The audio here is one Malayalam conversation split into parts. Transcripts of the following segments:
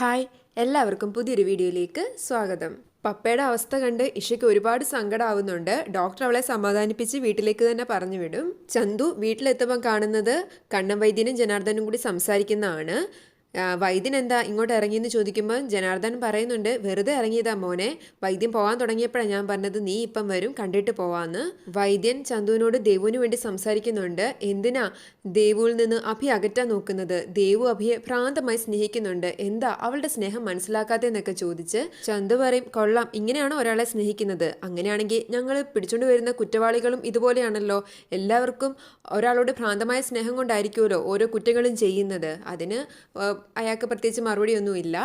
ഹായ് എല്ലാവർക്കും പുതിയൊരു വീഡിയോയിലേക്ക് സ്വാഗതം. പപ്പയുടെ അവസ്ഥ കണ്ട് ഇഷയ്ക്ക് ഒരുപാട് സങ്കടമാവുന്നുണ്ട് ഡോക്ടർ അവളെ സമാധാനിപ്പിച്ച് വീട്ടിലേക്ക് തന്നെ പറഞ്ഞു വിടും ചന്തു വീട്ടിലെത്തുമ്പോൾ കാണുന്നത് കണ്ണൻ വൈദ്യനും ജനാർദ്ദനും കൂടി സംസാരിക്കുന്നതാണ്. വൈദ്യൻ എന്താ ഇങ്ങോട്ട് ഇറങ്ങിയെന്ന് ചോദിക്കുമ്പോൾ ജനാർദ്ദൻ പറയുന്നുണ്ട് വെറുതെ ഇറങ്ങിയതാ മോനെ. വൈദ്യൻ പോകാൻ തുടങ്ങിയപ്പോഴാണ് ഞാൻ പറഞ്ഞത് നീ ഇപ്പം വരും കണ്ടിട്ട് പോവാന്ന്. വൈദ്യൻ ചന്തുവിനോട് ദേവുവിന് വേണ്ടി സംസാരിക്കുന്നുണ്ട് എന്തിനാ ദേവുവിൽ നിന്ന് അഭി അകറ്റാൻ നോക്കുന്നത്? ദേവു അഭിയെ ഭ്രാന്തമായി സ്നേഹിക്കുന്നുണ്ട്. എന്താ അവളുടെ സ്നേഹം മനസ്സിലാക്കാത്തെന്നൊക്കെ ചോദിച്ച് ചന്തു പറയും കൊള്ളാം ഇങ്ങനെയാണോ ഒരാളെ സ്നേഹിക്കുന്നത്? അങ്ങനെയാണെങ്കിൽ ഞങ്ങൾ പിടിച്ചുകൊണ്ട് വരുന്ന കുറ്റവാളികളും ഇതുപോലെയാണല്ലോ. എല്ലാവർക്കും ഒരാളോട് ഭ്രാന്തമായ സ്നേഹം കൊണ്ടായിരിക്കുമല്ലോ ഓരോ കുറ്റങ്ങളും ചെയ്യുന്നത്. അതിന് അയാൾക്ക് പ്രത്യേകിച്ച് മറുപടിയൊന്നുമില്ല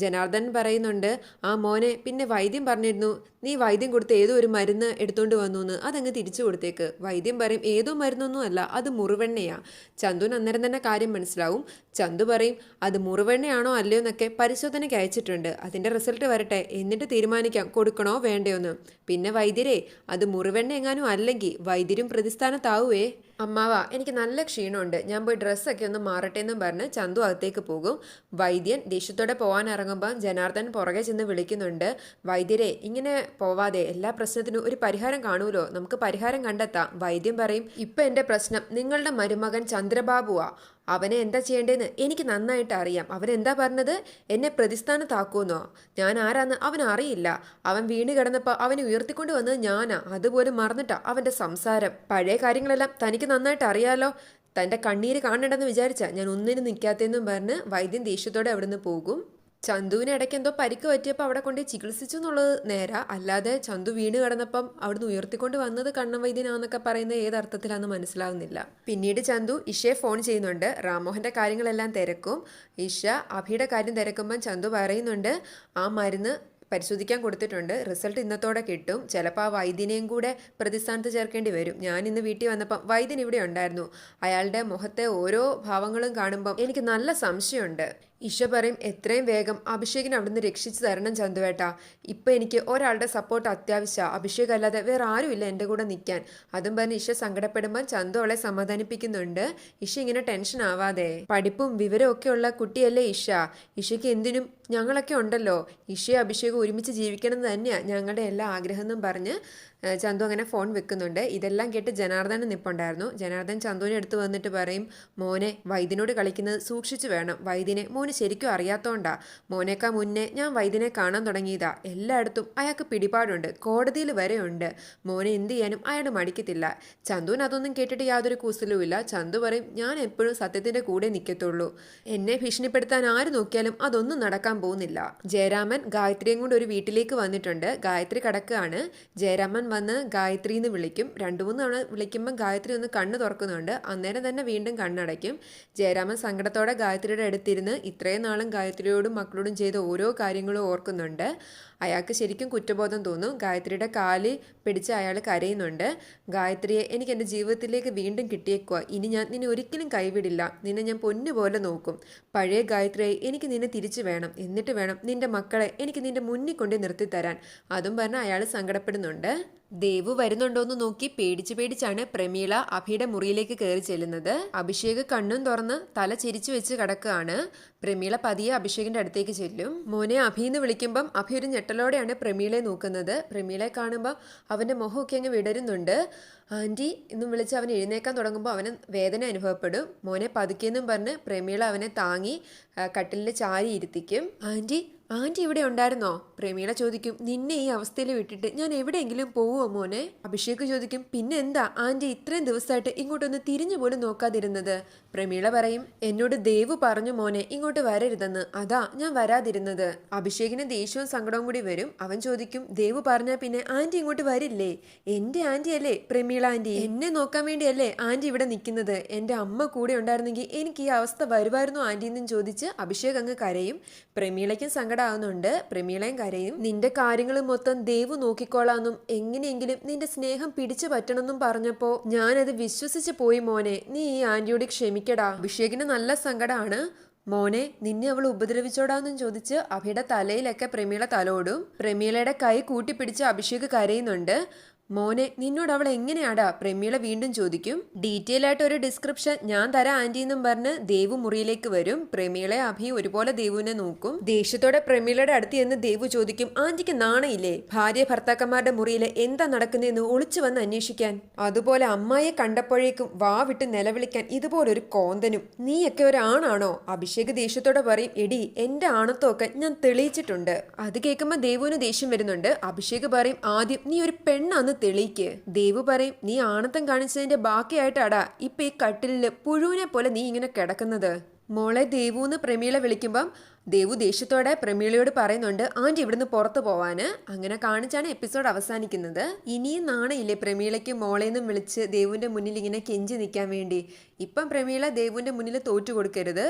ജനാർദ്ദൻ പറയുന്നുണ്ട് ആ മോനെ പിന്നെ വൈദ്യം പറഞ്ഞിരുന്നു നീ വൈദ്യം കൊടുത്ത് ഏതോ ഒരു മരുന്ന് എടുത്തുകൊണ്ട് വന്നു എന്ന് അതങ്ങ് തിരിച്ചു കൊടുത്തേക്ക്. വൈദ്യം പറയും ഏതോ മരുന്നൊന്നും അല്ല അത് മുറിവെണ്ണയാ. ചന്തുവിന് അന്നേരം തന്നെ കാര്യം മനസ്സിലാവും. ചന്തു പറയും അത് മുറിവെണ്ണയാണോ അല്ലയോ എന്നൊക്കെ പരിശോധനയ്ക്ക് അയച്ചിട്ടുണ്ട്. അതിന്റെ റിസൾട്ട് വരട്ടെ എന്നിട്ട് തീരുമാനിക്കാം കൊടുക്കണോ വേണ്ടയോ എന്ന്. പിന്നെ വൈദ്യരെ അത് മുറിവെണ്ണ എങ്ങാനും അല്ലെങ്കിൽ വൈദ്യരും പ്രതിസ്ഥാനത്താവുവേ. അമ്മാവ എനിക്ക് നല്ല ക്ഷീണമുണ്ട്. ഞാൻ പോയി ഡ്രസ്സൊക്കെ ഒന്ന് മാറട്ടെ എന്നും പറഞ്ഞ് ചന്തു അകത്തേക്ക് പോകും. വൈദ്യൻ ദേഷ്യത്തോടെ പോകാൻ ഇറങ്ങുമ്പോൾ ജനാർദ്ദൻ പുറകെ ചെന്ന് വിളിക്കുന്നുണ്ട്. വൈദ്യരെ ഇങ്ങനെ പോവാതെ എല്ലാ പ്രശ്നത്തിനും ഒരു പരിഹാരം കാണുമല്ലോ നമുക്ക് പരിഹാരം കണ്ടെത്താം. വൈദ്യം പറയും ഇപ്പം എന്റെ പ്രശ്നം നിങ്ങളുടെ മരുമകൻ ചന്ദ്രബാബുവാ. അവനെ എന്താ ചെയ്യേണ്ടതെന്ന് എനിക്ക് നന്നായിട്ട് അറിയാം. അവൻ എന്താ പറഞ്ഞത്? എന്നെ പ്രതിസ്ഥാനത്താക്കുമെന്നോ? ഞാൻ ആരാന്ന് അവൻ അറിയില്ല. അവൻ വീണ് കിടന്നപ്പോൾ അവനെ ഉയർത്തിക്കൊണ്ട് വന്നത് ഞാനാ. അതുപോലും മറന്നിട്ടാ അവന്റെ സംസാരം. പഴയ കാര്യങ്ങളെല്ലാം തനിക്ക് നന്നായിട്ട് അറിയാലോ? തന്റെ കണ്ണീര് കാണണ്ടെന്ന് വിചാരിച്ചാൽ ഞാൻ ഒന്നിനും നിൽക്കാത്തതെന്നും പറഞ്ഞ് വൈദ്യൻ ദേഷ്യത്തോടെ അവിടുന്ന് പോകും. ചന്തുവിന് ഇടയ്ക്ക് എന്തോ പരിക്ക് പറ്റിയപ്പോൾ അവിടെ കൊണ്ട് ചികിത്സിച്ചു എന്നുള്ളത് നേരാ. അല്ലാതെ ചന്തു വീണ് കിടന്നപ്പം അവിടുന്ന് ഉയർത്തിക്കൊണ്ട് വന്നത് കണ്ണൻ വൈദ്യനാന്നൊക്കെ പറയുന്നത് അർത്ഥത്തിലാന്ന് മനസ്സിലാവുന്നില്ല. പിന്നീട് ചന്തു ഇഷയെ ഫോൺ ചെയ്യുന്നുണ്ട്. റാമോഹന്റെ കാര്യങ്ങളെല്ലാം തിരക്കും. ഇഷ അഭിയുടെ കാര്യം തിരക്കുമ്പം ചന്തു പറയുന്നുണ്ട് ആ മരുന്ന് പരിശോധിക്കാൻ കൊടുത്തിട്ടുണ്ട്. റിസൾട്ട് ഇന്നത്തോടെ കിട്ടും. ചിലപ്പോൾ ആ വൈദ്യനെയും കൂടെ പ്രതിസ്ഥാനത്ത് ചേർക്കേണ്ടി വരും. ഞാൻ ഇന്ന് വീട്ടിൽ വന്നപ്പം വൈദ്യൻ ഇവിടെ ഉണ്ടായിരുന്നു. അയാളുടെ മുഖത്തെ ഓരോ ഭാവങ്ങളും കാണുമ്പം എനിക്ക് നല്ല സംശയമുണ്ട്. ഇഷ പറയും എത്രയും വേഗം അഭിഷേകിനെ അവിടുന്ന് രക്ഷിച്ചു തരണം ചന്തുവേട്ട. ഇപ്പം എനിക്ക് ഒരാളുടെ സപ്പോർട്ട് അത്യാവശ്യമാണ് അഭിഷേക് അല്ലാതെ വേറെ ആരുമില്ല എന്റെ കൂടെ നിൽക്കാൻ അതും പറഞ്ഞ് ഇഷ സങ്കടപ്പെടുമ്പോൾ ചന്തു അവളെ സമാധാനിപ്പിക്കുന്നുണ്ട്. ഇഷ ഇങ്ങനെ ടെൻഷൻ ആവാതെ. പഠിപ്പും വിവരവും ഒക്കെ ഉള്ള കുട്ടിയല്ലേ ഇഷ ഇഷയ്ക്ക് എന്തിനും ഞങ്ങളൊക്കെ ഉണ്ടല്ലോ. ഇഷയും അഭിഷേകും ഒരുമിച്ച് ജീവിക്കണം തന്നെയാണ് ഞങ്ങളുടെ എല്ലാ ആഗ്രഹം എന്നും പറഞ്ഞ് ചന്തു അങ്ങനെ ഫോൺ വെക്കുന്നുണ്ട്. ഇതെല്ലാം കേട്ട് ജനാർദ്ദൻ നിപ്പുണ്ടായിരുന്നു. ജനാർദ്ദൻ ചന്തുവിനെ എടുത്ത് വന്നിട്ട് പറയും മോനെ വൈദ്യനോട് കളിക്കുന്നത് സൂക്ഷിച്ചു വേണം. വൈദ്യനെ മോന് ശരിക്കും അറിയാത്തോണ്ടാ. മോനേക്കാ മുന്നേ ഞാൻ വൈദ്യനെ കാണാൻ തുടങ്ങിയതാ. എല്ലായിടത്തും അയാൾക്ക് പിടിപാടുണ്ട്. കോടതിയിൽ വരെ ഉണ്ട് മോനെ എന്ത് ചെയ്യാനും അയാൾ മടിക്കത്തില്ല. ചന്തുവിന് അതൊന്നും കേട്ടിട്ട് യാതൊരു കൂസലുമില്ല ചന്തു പറയും ഞാൻ എപ്പോഴും സത്യത്തിന്റെ കൂടെ നിൽക്കത്തുള്ളൂ എന്നെ ഭീഷണിപ്പെടുത്താൻ ആര് നോക്കിയാലും അതൊന്നും നടക്കാൻ പോകുന്നില്ല. ജയരാമൻ ഗായത്രിയും കൊണ്ട് ഒരു വീട്ടിലേക്ക് വന്നിട്ടുണ്ട്. ഗായത്രി കടക്കുകയാണ്. ജയരാമൻ വന്ന് ഗായത്രി എന്ന് വിളിക്കും. രണ്ടു മൂന്ന് തവണ വിളിക്കുമ്പോൾ ഗായത്രി ഒന്ന് കണ്ണ് തുറക്കുന്നുണ്ട്. അന്നേരം തന്നെ വീണ്ടും കണ്ണടയ്ക്കും. ജയരാമൻ സങ്കടത്തോടെ ഗായത്രിയുടെ അടുത്തിരുന്ന് ഇത്രയും നാളും ഗായത്രിയോടും മക്കളോടും ചെയ്ത ഓരോ കാര്യങ്ങളും ഓർക്കുന്നുണ്ട്. അയാൾക്ക് ശരിക്കും കുറ്റബോധം തോന്നും. ഗായത്രിയുടെ കാൽ പിടിച്ച് അയാൾ കരയുന്നുണ്ട്. ഗായത്രിയെ എനിക്ക് എന്റെ ജീവിതത്തിലേക്ക് വീണ്ടും കിട്ടിയേക്കുക ഇനി ഞാൻ നിന്നെ ഒരിക്കലും കൈവിടില്ല. നിന്നെ ഞാൻ പൊന്നുപോലെ നോക്കും. പഴയ ഗായത്രിയെ എനിക്ക് നിന്നെ തിരിച്ചു വേണം. എന്നിട്ട് വേണം നിന്റെ മക്കളെ എനിക്ക് നിന്റെ മുന്നിൽ കൊണ്ട് നിർത്തിത്തരാൻ. അതും പറഞ്ഞ് അയാൾ സങ്കടപ്പെടുന്നുണ്ട്. ദേവു വരുന്നുണ്ടോന്ന് നോക്കി പേടിച്ച് പേടിച്ചാണ് പ്രമീള അഭിയുടെ മുറിയിലേക്ക് കയറി ചെല്ലുന്നത്. അഭിഷേക് കണ്ണും തുറന്ന് തല ചിരിച്ചു വെച്ച് കിടക്കുകയാണ്. പ്രമീള പതിയെ അഭിഷേകിന്റെ അടുത്തേക്ക് ചെല്ലും. മോനെ അഭി എന്ന് വിളിക്കുമ്പം അഭി ഒരു ഞെട്ടലോടെയാണ് പ്രമീളയെ നോക്കുന്നത്. പ്രമീളയെ കാണുമ്പോൾ അവന്റെ മുഖമൊക്കെ അങ്ങ് വിടരുന്നുണ്ട്. ആന്റി എന്നും വിളിച്ച് അവൻ എഴുന്നേക്കാൻ തുടങ്ങുമ്പോൾ അവന് വേദന അനുഭവപ്പെടും. മോനെ പതുക്കിയെന്നും പറഞ്ഞ് പ്രമീള അവനെ താങ്ങി കട്ടിലിൽ ചാരി ഇരുത്തിക്കും. ആന്റി ആന്റി ഇവിടെ ഉണ്ടായിരുന്നോ? പ്രമീള ചോദിക്കും നിന്നെ ഈ അവസ്ഥയിൽ വിട്ടിട്ട് ഞാൻ എവിടെയെങ്കിലും പോവുമോ മോനെ? അഭിഷേക് ചോദിക്കും പിന്നെ എന്താ ആന്റി ഇത്രയും ദിവസമായിട്ട് ഇങ്ങോട്ടൊന്ന് തിരിഞ്ഞു പോലും നോക്കാതിരുന്നത്? പ്രമീള പറയും എന്നോട് ദേവു പറഞ്ഞു മോനെ ഇങ്ങോട്ട് വരരുതെന്ന്. അതാ ഞാൻ വരാതിരുന്നത്. അഭിഷേകിന് ദേഷ്യവും സങ്കടവും കൂടി വരും. അവൻ ചോദിക്കും ദേവു പറഞ്ഞാൽ പിന്നെ ആന്റി ഇങ്ങോട്ട് വരില്ലേ? എന്റെ ആന്റി അല്ലേ പ്രമീള ആന്റി എന്നെ നോക്കാൻ വേണ്ടിയല്ലേ ആന്റി ഇവിടെ നിൽക്കുന്നത്? എന്റെ അമ്മ കൂടെ ഉണ്ടായിരുന്നെങ്കിൽ എനിക്ക് ഈ അവസ്ഥ വരുമായിരുന്നു ആന്റി എന്നും ചോദിച്ച് അഭിഷേക് അങ്ങ് കരയും. പ്രമീളയ്ക്കും സങ്കടമാവുന്നുണ്ട് പ്രമീളയും കരയും നിന്റെ കാര്യങ്ങൾ മൊത്തം ദേവു നോക്കിക്കോളാന്നും എങ്ങനെയെങ്കിലും നിന്റെ സ്നേഹം പിടിച്ചു പറ്റണമെന്നും പറഞ്ഞപ്പോ ഞാനത് വിശ്വസിച്ച് പോയി മോനെ. നീ ഈ ആന്റിയോട് ക്ഷമിക്കടാ. അഭിഷേകിന് നല്ല സങ്കടമാണ് മോനെ നിന്നെ അവൾ ഉപദ്രവിച്ചോടാന്നും ചോദിച്ച് അഭിയുടെ തലയിലൊക്കെ പ്രമീള തലോടും. പ്രമീളയുടെ കൈ കൂട്ടിപ്പിടിച്ച് അഭിഷേക് കരയുന്നുണ്ട്. മോനെ നിന്നോട് അവൾ എങ്ങനെയാടാ? പ്രമീള വീണ്ടും ചോദിക്കും. ഡീറ്റെയിൽ ആയിട്ട് ഒരു ഡിസ്ക്രിപ്ഷൻ ഞാൻ തരാം ആന്റി എന്നും പറഞ്ഞ് ദേവു മുറിയിലേക്ക് വരും. പ്രമീളെ അഭി ഒരുപോലെ ദേവുവിനെ നോക്കും. ദേഷ്യത്തോടെ പ്രമീളയുടെ അടുത്ത് എന്ന് ദേവു ചോദിക്കും ആന്റിക്ക് നാണയില്ലേ? ഭാര്യ ഭർത്താക്കന്മാരുടെ മുറിയിൽ എന്താ നടക്കുന്നതെന്ന് ഒളിച്ചു വന്ന് അന്വേഷിക്കാൻ? അതുപോലെ അമ്മായെ കണ്ടപ്പോഴേക്കും വാ വിട്ട് നിലവിളിക്കാൻ ഇതുപോലൊരു കോന്തനും. നീയൊക്കെ ഒരാണാണോ? അഭിഷേക് ദേഷ്യത്തോടെ പറയും എടി എന്റെ ആണത്വമൊക്കെ ഞാൻ തെളിയിച്ചിട്ടുണ്ട്. അത് കേൾക്കുമ്പോൾ ദേവുവിന് ദേഷ്യം വരുന്നുണ്ട്. അഭിഷേക് പറയും ആദ്യം നീ ഒരു പെണ്ണാന്ന് തെളിയിക്ക്. ദേവ് പറയും നീ ആണത്തം കാണിച്ചതിന്റെ ബാക്കിയായിട്ടാടാ ഇപ്പൊ ഈ കട്ടിലിൽ പുഴുവിനെ പോലെ നീ ഇങ്ങനെ കിടക്കുന്നത്. മോളെ ദേവൂന്ന് പ്രമീള വിളിക്കുമ്പം ദേവു ദേഷ്യത്തോടെ പ്രമീളയോട് പറയുന്നുണ്ട് ആന്റി ഇവിടുന്ന് പുറത്തു പോവാന്. അങ്ങനെ കാണിച്ചാണ് എപ്പിസോഡ് അവസാനിക്കുന്നത്. ഇനിയും നാണയില്ലേ പ്രമീളയ്ക്ക് മോളേന്നും വിളിച്ച് ദേവുവിന്റെ മുന്നിൽ ഇങ്ങനെ കെഞ്ചി നിൽക്കാൻ വേണ്ടി. ഇപ്പം പ്രമീള ദേവുവിന്റെ മുന്നിൽ തോറ്റു കൊടുക്കരുത്.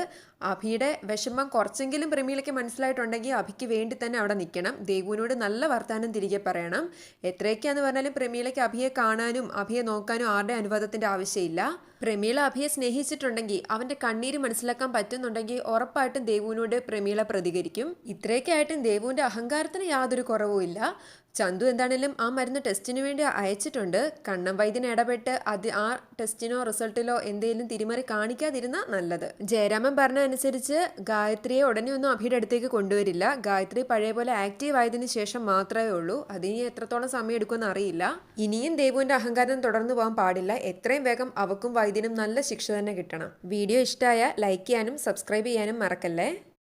അഭിയുടെ വിഷമം കുറച്ചെങ്കിലും പ്രമീളയ്ക്ക് മനസ്സിലായിട്ടുണ്ടെങ്കിൽ അഭിക്ക് വേണ്ടി തന്നെ അവിടെ നിൽക്കണം. ദേവുവിനോട് നല്ല വർത്താനം തിരികെ പറയണം. എത്രയൊക്കെയാന്ന് പറഞ്ഞാലും പ്രമീളയ്ക്ക് അഭിയെ കാണാനും അഭിയെ നോക്കാനും ആരുടെ അനുവാദത്തിന്റെ ആവശ്യമില്ല. പ്രമീള അഭിയെ സ്നേഹിച്ചിട്ടുണ്ടെങ്കിൽ അവന്റെ കണ്ണീര് മനസ്സിലാക്കാൻ പറ്റുന്നുണ്ടെങ്കിൽ ഉറപ്പായിട്ടും ദേവുവിനോട് പ്രമീള പ്രതികരിക്കും. ഇത്രയൊക്കെയായിട്ടും ദേവുവിന്റെ അഹങ്കാരത്തിന് യാതൊരു കുറവുമില്ല ചന്തു എന്താണേലും ആ മരുന്ന് ടെസ്റ്റിന് വേണ്ടി അയച്ചിട്ടുണ്ട്. കണ്ണം വൈദ്യൻ ഇടപെട്ട് അത് ആ ടെസ്റ്റിനോ റിസൾട്ടിലോ എന്തെങ്കിലും തിരിമറി കാണിക്കാതിരുന്ന നല്ലത്. ജയരാമൻ പറഞ്ഞ അനുസരിച്ച് ഗായത്രിയെ ഉടനെ ഒന്നും അഭിയുടെ അടുത്തേക്ക് കൊണ്ടുവരില്ല. ഗായത്രി പഴയ പോലെ ആക്റ്റീവ് ആയതിനു ശേഷം മാത്രമേ ഉള്ളൂ. അതിനി എത്രത്തോളം സമയം എടുക്കുമെന്ന് അറിയില്ല. ഇനിയും ദേവുവിന്റെ അഹങ്കാരം തുടർന്നു പോകാൻ പാടില്ല. എത്രയും വേഗം അവക്കും വൈദ്യനും നല്ല ശിക്ഷ തന്നെ കിട്ടണം. വീഡിയോ ഇഷ്ടമായ ലൈക്ക് ചെയ്യാനും സബ്സ്ക്രൈബ് ചെയ്യാനും മറക്കല്ലേ?